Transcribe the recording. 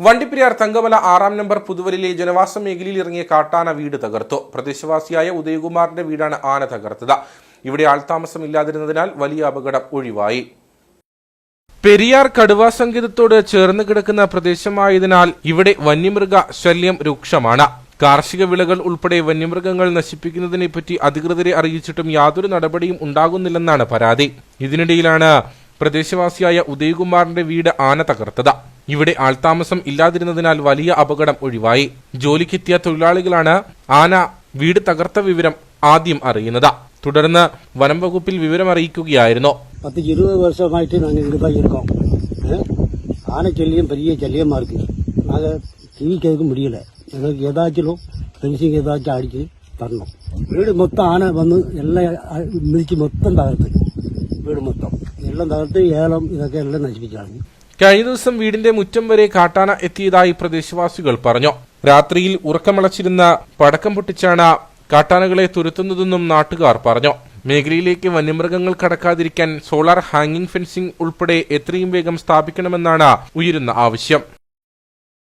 വണ്ടിപ്പെരിയാർ തങ്കമല ആറാം നമ്പർ പുതുവലിലെ ജനവാസ മേഖലയിൽ ഇറങ്ങിയ കാട്ടാന വീട് തകർത്തു. പ്രദേശവാസിയായ ഉദയകുമാറിന്റെ വീടാണ് ആന തകർത്തത്. ഇവിടെ ആൾതാമസമില്ലാതിരുന്നതിനാൽ വലിയ അപകടം ഒഴിവായി. പെരിയാർ കടുവാ സംഗീതത്തോട് ചേർന്ന് കിടക്കുന്ന പ്രദേശമായതിനാൽ ഇവിടെ വന്യമൃഗ ശല്യം രൂക്ഷമാണ്. കാർഷിക വിളകൾ ഉൾപ്പെടെ വന്യമൃഗങ്ങൾ നശിപ്പിക്കുന്നതിനെപ്പറ്റി അധികൃതരെ അറിയിച്ചിട്ടും യാതൊരു നടപടിയും ഉണ്ടാകുന്നില്ലെന്നാണ് പരാതി. ഇതിനിടയിലാണ് പ്രദേശവാസിയായ ഉദയകുമാറിന്റെ വീട് ആന തകർത്തത്. ഇവിടെ ആൾതാമസം ഇല്ലാതിരുന്നതിനാൽ വലിയ അപകടം ഒഴിവായി ജോലിക്കെത്തിയ തൊഴിലാളികളാണ് ആന വീട് തകർത്ത വിവരം ആദ്യം അറിയുന്നത് തുടർന്ന് വനം വകുപ്പിൽ വിവരം അറിയിക്കുകയായിരുന്നു பத்து இருபது வருஷமாயிட்டு நாங்கள் இங்கே தான் இருக்கோம் அஹ், ஆனை சல்லியம் பெரிய சல்லியமாக இருக்குது நாங்கள் ஜீவிக்கிறதுக்கு முடியல எங்களுக்கு ஏதாச்சும் பென்சிங் ஏதாச்சும் அடிச்சு தரணும் வீடு மொத்தம் ஆனை வந்து எல்லாம் அ- மிதிச்சு மொத்தம் தகர்த்து വീട് മൊത്തം എല്ലാം തകർത്ത് ഏലം ഇതൊക്കെ എല്ലാം നശിപ്പിച്ചാണ് കഴിഞ്ഞ ദിവസം വീടിന്റെ മുറ്റം വരെ കാട്ടാന എത്തിയതായി പ്രദേശവാസികൾ പറഞ്ഞു. രാത്രിയിൽ ഉറക്കമളച്ചിരുന്ന പടക്കം പൊട്ടിച്ചാണ് കാട്ടാനകളെ തുരത്തുന്നതെന്നും നാട്ടുകാർ പറഞ്ഞു. മേഖലയിലേക്ക് വന്യമൃഗങ്ങൾ കടക്കാതിരിക്കാൻ സോളാർ ഹാങ്ങിംഗ് ഫെൻസിംഗ് ഉൾപ്പെടെ എത്രയും വേഗം സ്ഥാപിക്കണമെന്നാണ് ഉയരുന്ന ആവശ്യം.